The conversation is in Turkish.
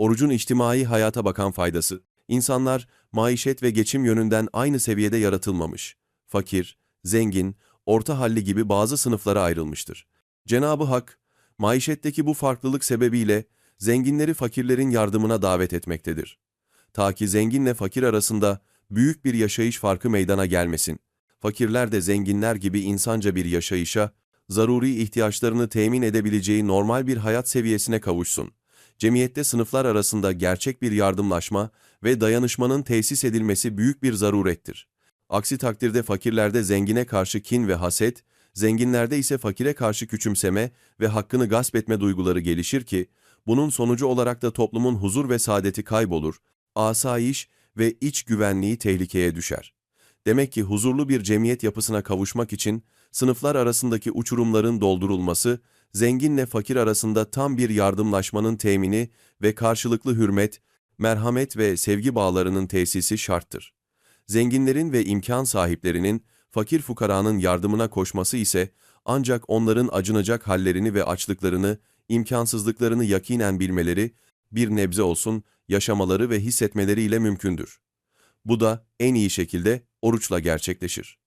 Orucun içtimai hayata bakan faydası. İnsanlar maişet ve geçim yönünden aynı seviyede yaratılmamış. Fakir, zengin, orta halli gibi bazı sınıflara ayrılmıştır. Cenabı Hak, maişetteki bu farklılık sebebiyle zenginleri fakirlerin yardımına davet etmektedir. Ta ki zenginle fakir arasında büyük bir yaşayış farkı meydana gelmesin. Fakirler de zenginler gibi insanca bir yaşayışa, zaruri ihtiyaçlarını temin edebileceği normal bir hayat seviyesine kavuşsun. Cemiyette sınıflar arasında gerçek bir yardımlaşma ve dayanışmanın tesis edilmesi büyük bir zarurettir. Aksi takdirde fakirlerde zengine karşı kin ve haset, zenginlerde ise fakire karşı küçümseme ve hakkını gasp etme duyguları gelişir ki, bunun sonucu olarak da toplumun huzur ve saadeti kaybolur, asayiş ve iç güvenliği tehlikeye düşer. Demek ki huzurlu bir cemiyet yapısına kavuşmak için sınıflar arasındaki uçurumların doldurulması, zenginle fakir arasında tam bir yardımlaşmanın temini ve karşılıklı hürmet, merhamet ve sevgi bağlarının tesisi şarttır. Zenginlerin ve imkan sahiplerinin fakir fukaranın yardımına koşması ise ancak onların acınacak hallerini ve açlıklarını, imkansızlıklarını yakinen bilmeleri, bir nebze olsun yaşamaları ve hissetmeleriyle mümkündür. Bu da en iyi şekilde oruçla gerçekleşir.